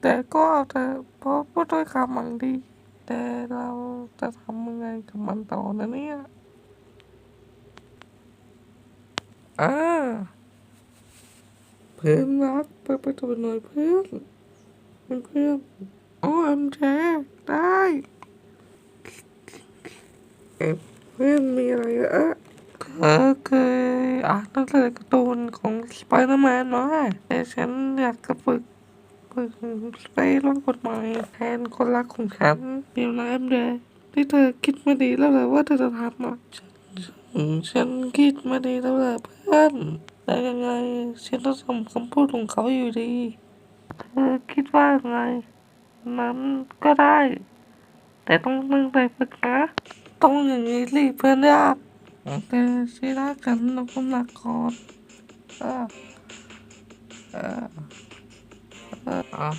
แต่ก็เอาแต่เพราะพูดด้วยคำหวังดี แต่เราจะทำยังไงกับมันต่อนะเนี่ยอ่าเพื่อนรักเปิดประตูหน่อยเพื่อนเพื่อนเพื่อนโอ้เอ็มเจได้เอ๊ะเพื่อนมีอะไรเอะเธอเคยอ่านหนังสือการ์ตูนของสไปเดอร์แมนมาแต่ฉันอยากจะฝึก ฝึกไปลดกฎหมายแทนคนรักของฉันเดี๋ยวนะเอ็มเดที่เธอคิดมาดีแล้วเหรอว่าเธอจะทำอะฉันฉันฉันคิดมาดีแล้วเหรอเพื่อนแต่ยังไงฉันต้องทำคำพูดของเขาอยู่ดี เธอคิดว่าไง นั้นก็ได้ แต่ต้องตั้งใจฝึกนะ ต้องอย่างนี้สิเพื่อนยากแต่ที่รักกันเราต้องรักก่อนเออเออ เอออะ